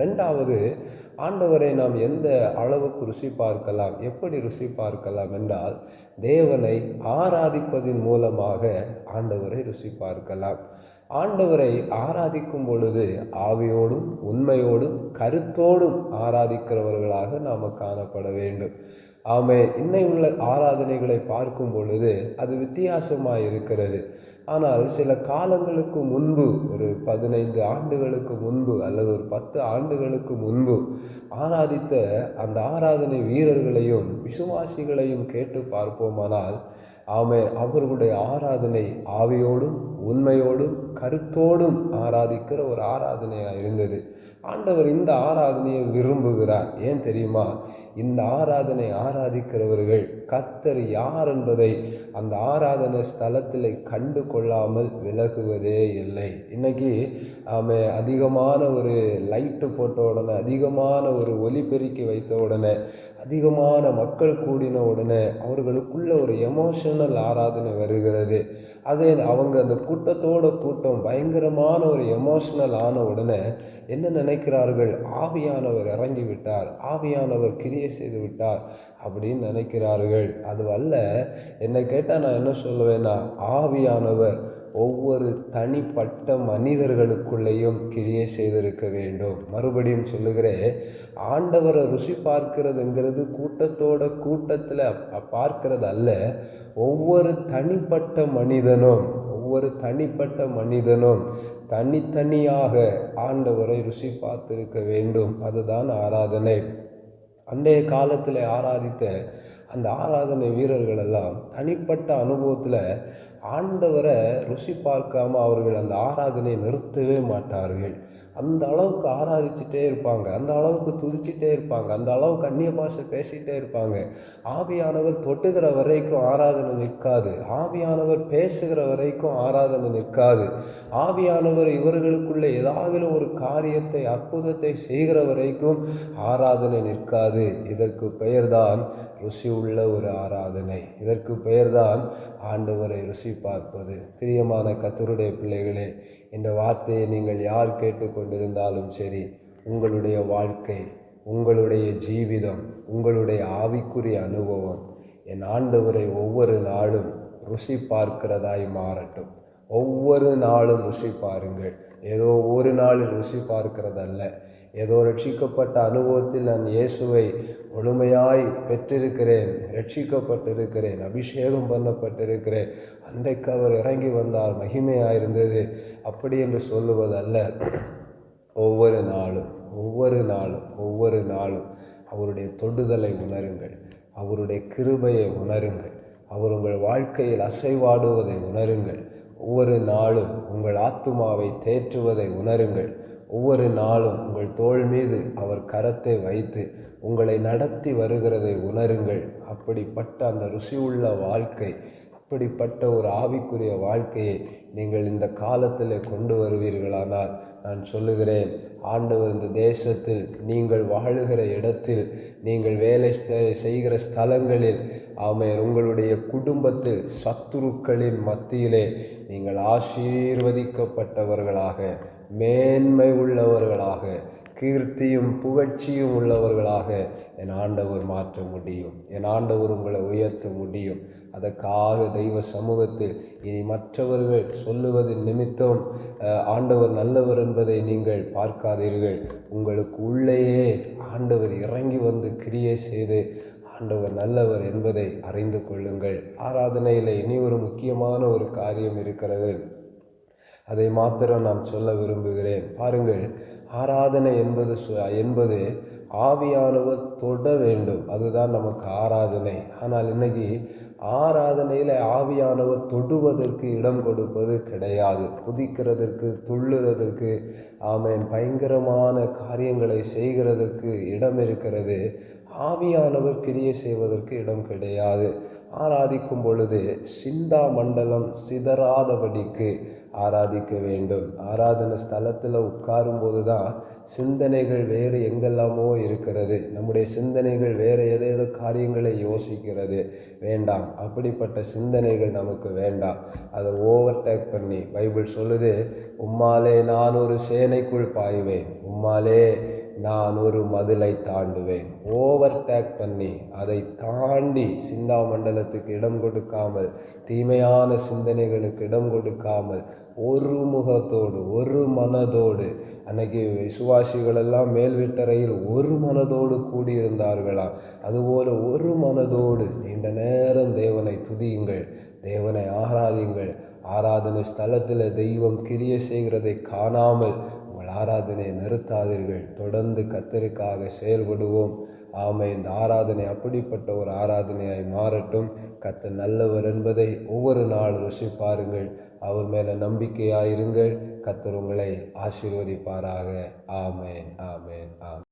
ரெண்டாவது ஆண்டவரை நாம் எந்த அளவுக்கு ருசி பார்க்கலாம் எப்படி ருசி பார்க்கலாம் என்றால் தேவனை ஆராதிப்பதின் மூலமாக ஆண்டவரை ருசி பார்க்கலாம். ஆண்டவரை ஆராதிக்கும் பொழுது ஆவியோடும் உண்மையோடும் கருத்தோடும் ஆராதிக்கிறவர்களாக நாம் காணப்பட வேண்டும். ஆமே இன்னை உள்ள ஆராதனைகளை பார்க்கும் பொழுது அது வித்தியாசமாக இருக்கிறது. ஆனால் சில காலங்களுக்கு முன்பு ஒரு பதினைந்து ஆண்டுகளுக்கு முன்பு அல்லது ஒரு பத்து ஆண்டுகளுக்கு முன்பு ஆராதித்த அந்த ஆராதனை வீரர்களையும் விசுவாசிகளையும் கேட்டு பார்ப்போமானால் ஆமே அவர்களுடைய ஆராதனை ஆவியோடும் உண்மையோடும் கருத்தோடும் ஆராதிக்கிற ஒரு ஆராதனையாக இருந்தது. ஆண்டவர் இந்த ஆராதனையை விரும்புகிறார். ஏன் தெரியுமா? இந்த ஆராதனை ஆராதிக்கிறவர்கள் கத்தர் யார் என்பதை அந்த ஆராதனை ஸ்தலத்தில் கண்டு கொள்ளாமல் விலகுவதே இல்லை. இன்னைக்கு ஆம அதிகமான ஒரு லைட்டு போட்ட உடனே அதிகமான ஒரு ஒலிபெருக்கி வைத்த உடனே அதிகமான மக்கள் கூடின உடனே அவர்களுக்குள்ள ஒரு எமோஷனல் ஆராதனை வருகிறது. அதே அவங்க அந்த கூட்டத்தோட கூட்டம் பயங்கரமான ஒரு எமோஷனல் ஆன உடனே என்ன நினைக்கிறார்கள்? ஆவியானவர் இறங்கி விட்டார் ஆவியானவர் கிரியை செய்து விட்டார் அப்படின்னு நினைக்கிறார்கள். அது அல்ல என்னை கேட்டால் நான் என்ன சொல்லுவேன்னா ஆவியானவர் ஒவ்வொரு தனிப்பட்ட மனிதர்களுக்குள்ளேயும் கிரியை செய்திருக்க வேண்டும். மறுபடியும் சொல்லுகிறேன் ஆண்டவரை ருசி பார்க்கிறதுங்கிறது கூட்டத்தோட கூட்டத்தில் பார்க்கிறது அல்ல ஒவ்வொரு தனிப்பட்ட மனிதனும் ஒவ்வொரு தனிப்பட்ட மனிதனும் தனித்தனியாக ஆண்டவரை ருசி பார்த்திருக்க வேண்டும். அதுதான் ஆராதனை. அன்றைய காலத்தில் ஆராதித்த அந்த ஆராதனை வீரர்கள் எல்லாம் தனிப்பட்ட அனுபவத்தில் ஆண்டவரை ருசி பார்க்காம அவர்கள் அந்த ஆராதனையை நிறுத்தவே மாட்டார்கள். அந்த அளவுக்கு ஆராதிச்சுட்டே இருப்பாங்க. அந்த அளவுக்கு துதிச்சிட்டே இருப்பாங்க. அந்த அளவுக்கு அந்நிய பாஷை பேசிகிட்டே இருப்பாங்க. ஆவியானவர் தொட்டுகிற வரைக்கும் ஆராதனை நிற்காது. ஆவியானவர் பேசுகிற வரைக்கும் ஆராதனை நிற்காது. ஆவியானவர் இவர்களுக்குள்ளே ஏதாவது ஒரு காரியத்தை அற்புதத்தை செய்கிற வரைக்கும் ஆராதனை நிற்காது. இதற்கு பெயர்தான் ருசி உள்ள ஒரு ஆராதனை. இதற்கு பெயர்தான் ஆண்டவரை ருசி பார்ப்பது பிரியமான கத்தருடைய பிள்ளைகளே இந்த வார்த்தையை நீங்கள் யார் கேட்டுக்கொண்டிருந்தாலும் சரி உங்களுடைய வாழ்க்கை உங்களுடைய ஜீவிதம் உங்களுடைய ஆவிக்குரிய அனுபவம் என் ஆண்டவரை ஒவ்வொரு நாளும் ருசி பார்க்கிறதாய் மாறட்டும். ஒவ்வொரு நாளும் ருசி பாருங்கள். ஏதோ ஒரு நாளில் ருசி பார்க்கிறதல்ல. ஏதோ ரட்சிக்கப்பட்ட அனுபவத்தில் நான் இயேசுவை முழுமையாய் பெற்றிருக்கிறேன் ரட்சிக்கப்பட்டிருக்கிறேன் அபிஷேகம் பண்ணப்பட்டிருக்கிறேன். அன்றைக்கு அவர் இறங்கி வந்தால் மகிமையாயிருந்தது. அப்படி என்று சொல்லுவதல்ல. ஒவ்வொரு நாளும் ஒவ்வொரு நாளும் ஒவ்வொரு நாளும் அவருடைய தொடுதலை உணருங்கள். அவருடைய கிருபையை உணருங்கள். அவர் உங்கள் வாழ்க்கையில் அசைவாடுவதை உணருங்கள். ஒவ்வொரு நாளும் உங்கள் ஆத்துமாவை தேற்றுவதை உணருங்கள். ஒவ்வொரு நாளும் உங்கள் தோள் மீது அவர் கரத்தை வைத்து உங்களை நடத்தி வருகிறதை உணருங்கள். அப்படிப்பட்ட அந்த ருசியுள்ள வாழ்க்கை அப்படிப்பட்ட ஒரு ஆவிக்குரிய வாழ்க்கையை நீங்கள் இந்த காலத்தில் கொண்டு வருவீர்களானால் நான் சொல்லுகிறேன் ஆண்டவர் இந்த தேசத்தில் நீங்கள் வாழுகிற இடத்தில் நீங்கள் வேலை செய்கிற ஸ்தலங்களில் ஆமையர் உங்களுடைய குடும்பத்தில் சத்துருக்களின் மத்தியிலே நீங்கள் ஆசீர்வதிக்கப்பட்டவர்களாக மேன்மை உள்ளவர்களாக கீர்த்தியும் புகழ்ச்சியும் உள்ளவர்களாக என் ஆண்டவர் மாற்ற முடியும். என் ஆண்டவர் உங்களை உயர்த்த முடியும். அதற்காக தெய்வ சமூகத்தில் இனி மற்றவர்கள் சொல்லுவதன் நிமித்தம் ஆண்டவர் நல்லவர் என்பதை நீங்கள் பார்க்காதீர்கள். உங்களுக்கு உள்ளேயே ஆண்டவர் இறங்கி வந்து கிரியை செய்து ஆண்டவர் நல்லவர் என்பதை அறிந்து கொள்ளுங்கள். ஆராதனையில் இனி ஒரு முக்கியமான ஒரு காரியம் இருக்கிறது. அதை மாத்திரம் நான் சொல்ல விரும்புகிறேன். பாருங்கள் ஆராதனை என்பது என்பது ஆவியானவர் தொட வேண்டும். அதுதான் நமக்கு ஆராதனை. ஆனால் இன்னைக்கு ஆராதனையில் ஆவியானவர் தொடுவதற்கு இடம் கொடுப்பது கிடையாது. குதிக்கிறதற்கு துள்ளுறதற்கு ஆமேன் பயங்கரமான காரியங்களை செய்கிறதற்கு இடம் இருக்கிறது. ஆவியானவர் கிரியை செய்வதற்கு இடம் கிடையாது. ஆராதிக்கும் பொழுது சிந்தா மண்டலம் சிதறாதபடிக்கு ஆராதிக்க வேண்டும். ஆராதனை ஸ்தலத்தில் உட்காரும் போது தான் சிந்தனைகள் வேறு எங்கெல்லாமோ இருக்கிறது. நம்முடைய சிந்தனைகள் வேறு ஏதேதோ காரியங்களை யோசிக்கிறது. வேண்டாம். அப்படிப்பட்ட சிந்தனைகள் நமக்கு வேண்டாம். அதை ஓவர்டேக் பண்ணி பைபிள் சொல்லுது உம்மாலே நான் ஒரு சேனைக்குள் பாய்வேன். உம்மாலே நான் ஒரு மதிலை தாண்டுவேன். ஓவர்டேக் பண்ணி அதை தாண்டி சிந்தா மண்டலத்துக்கு இடம் கொடுக்காமல் தீமையான சிந்தனைகளுக்கு இடம் கொடுக்காமல் ஒரு ஒரு முகத்தோடு ஒரு மனதோடு. அன்னைக்கு விசுவாசிகள் எல்லாம் மேல் ஒரு மனதோடு கூடியிருந்தார்களாம். அதுபோல ஒரு மனதோடு நீண்ட நேரம் தேவனை துதியுங்கள் தேவனை ஆராதியுங்கள். ஆராதனை ஸ்தலத்தில் தெய்வம் கிரிய செய்கிறதை காணாமல் உங்கள் ஆராதனையை நிறுத்தாதீர்கள். தொடர்ந்து கத்தருக்காக செயல்படுவோம். ஆமை இந்த ஆராதனை அப்படிப்பட்ட ஒரு ஆராதனையாய் மாறட்டும். கத்த நல்லவர் என்பதை ஒவ்வொரு நாள் ருசி பாருங்கள் அவர் மேலே நம்பிக்கையாயிருங்கள். கத்தர் உங்களை ஆசீர்வதிப்பாராக. ஆமேன். ஆமேன். ஆமேன்.